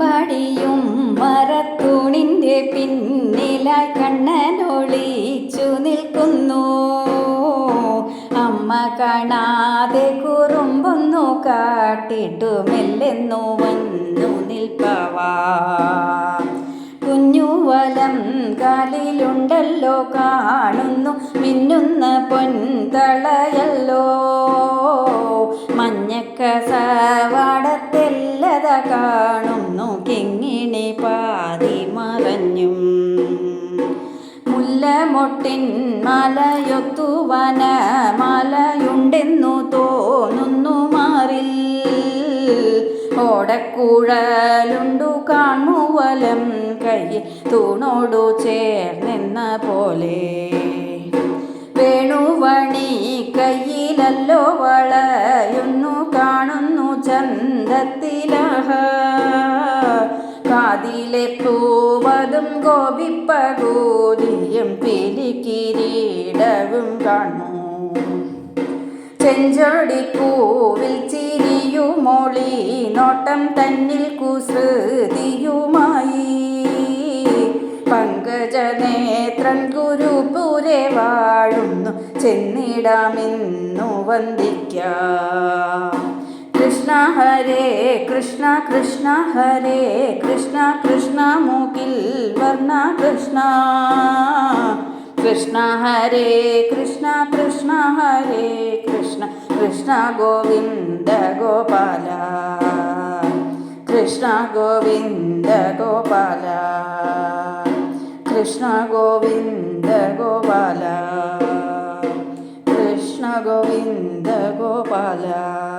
ചാടിയും മരത്തൂണിന്റെ പിന്നിലായി കണ്ണനൊളിച്ചു നിൽക്കുന്നു. അമ്മ കാണാതെ കുറുമ്പൊന്നു കാട്ടിട്ടു മെല്ലെന്നു വന്നു നിൽപ്പവാ. കുഞ്ഞുവലം കാലിലുണ്ടല്ലോ കാണുന്നു മിന്നുന്ന പൊൻതളയല്ലോ. മഞ്ഞക്കസവാടത്തെല്ലത കാണുന്നു കിങ്ങിണി പാതി മറഞ്ഞും. മുല്ലമൊട്ടിൻ മലയൊത്തുവന മലയുണ്ടെന്നു തോന്നുന്നു മാറിൽ. ഓടക്കുഴലുണ്ടു കാണുവലം കൈ തൂണോടു ചേർന്നെന്ന പോലെ. വേണുവണി കയ്യിലല്ലോ വളയുന്നു കാണുന്നു ചന്തത്തിലഹ. കാതിലെ പൂവതും ഗോപിപ്പകൂതിയും പിലിക്കിരീടവും കാണുന്നു ചെഞ്ചൊടിപ്പൂവിൽ ചിരിയുമൊളി നോട്ടം തന്നിൽ കുസൃതിയുമായി. പങ്കജനേത്രൻ ഗുരുപുരെ വാഴുന്നു ചെന്നിടാമെന്നു വന്ദിക്കാം. കൃഷ്ണ ഹരേ കൃഷ്ണ കൃഷ്ണ ഹരേ കൃഷ്ണ കൃഷ്ണ മൂക്കിൽ വർണ കൃഷ്ണ. കൃഷ്ണ ഹരേ കൃഷ്ണ കൃഷ്ണ ഹരേ കൃഷ്ണ കൃഷ്ണ ഗോവിന്ദ ഗോപാല. കൃഷ്ണ ഗോവിന്ദ ഗോപാല. കൃഷ്ണ ഗോവിന്ദ ഗോപാല. കൃഷ്ണ ഗോവിന്ദ ഗോപാല.